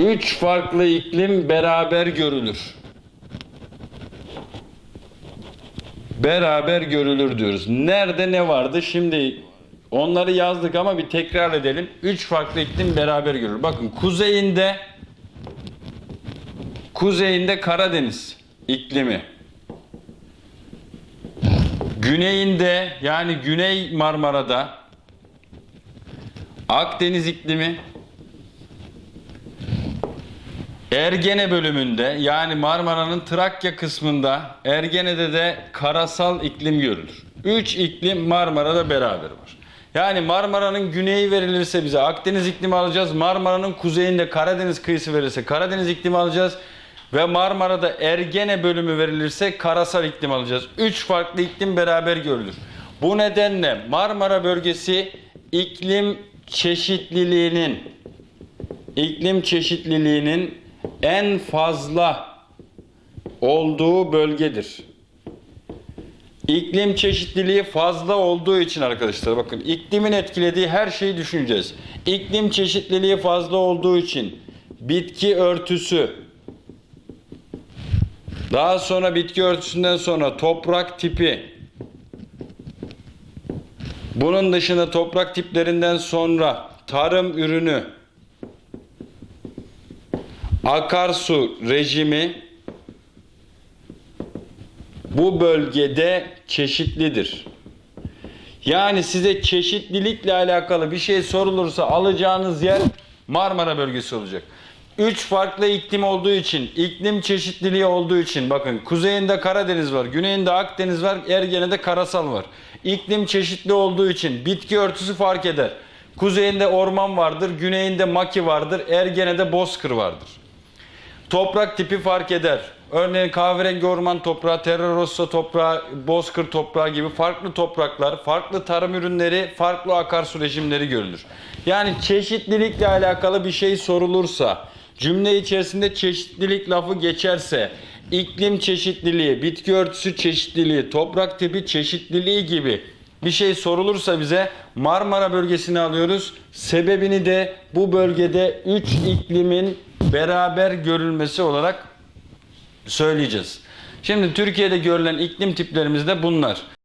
Üç farklı iklim beraber görülür. Beraber görülür diyoruz. Nerede ne vardı? Şimdi onları yazdık ama bir tekrar edelim. Üç farklı iklim beraber görülür. Bakın kuzeyinde kuzeyinde Karadeniz iklimi. Güneyinde yani Güney Marmara'da Akdeniz iklimi Ergene bölümünde yani Marmara'nın Trakya kısmında Ergene'de de karasal iklim görülür. Üç iklim Marmara'da beraber var. Yani Marmara'nın güneyi verilirse bize Akdeniz iklimi alacağız. Marmara'nın kuzeyinde Karadeniz kıyısı verilirse Karadeniz iklimi alacağız. Ve Marmara'da Ergene bölümü verilirse karasal iklim alacağız. Üç farklı iklim beraber görülür. Bu nedenle Marmara bölgesi iklim çeşitliliğinin iklim çeşitliliğinin en fazla olduğu bölgedir. İklim çeşitliliği fazla olduğu için arkadaşlar bakın iklimin etkilediği her şeyi düşüneceğiz. İklim çeşitliliği fazla olduğu için bitki örtüsü daha sonra bitki örtüsünden sonra toprak tipi bunun dışında toprak tiplerinden sonra tarım ürünü akarsu rejimi bu bölgede çeşitlidir. Yani size çeşitlilikle alakalı bir şey sorulursa alacağınız yer Marmara bölgesi olacak. Üç farklı iklim olduğu için, iklim çeşitliliği olduğu için bakın kuzeyinde Karadeniz var, güneyinde Akdeniz var, Ergene'de karasal var. İklim çeşitli olduğu için bitki örtüsü fark eder. Kuzeyinde orman vardır, güneyinde maki vardır, Ergene'de bozkır vardır. Toprak tipi fark eder. Örneğin kahverengi orman toprağı, terra rossa toprağı, bozkır toprağı gibi farklı topraklar, farklı tarım ürünleri, farklı akarsu rejimleri görülür. Yani çeşitlilikle alakalı bir şey sorulursa, cümle içerisinde çeşitlilik lafı geçerse, iklim çeşitliliği, bitki örtüsü çeşitliliği, toprak tipi çeşitliliği gibi bir şey sorulursa bize Marmara bölgesini alıyoruz. Sebebini de bu bölgede 3 iklimin beraber görülmesi olarak söyleyeceğiz. Şimdi Türkiye'de görülen iklim tiplerimiz de bunlar.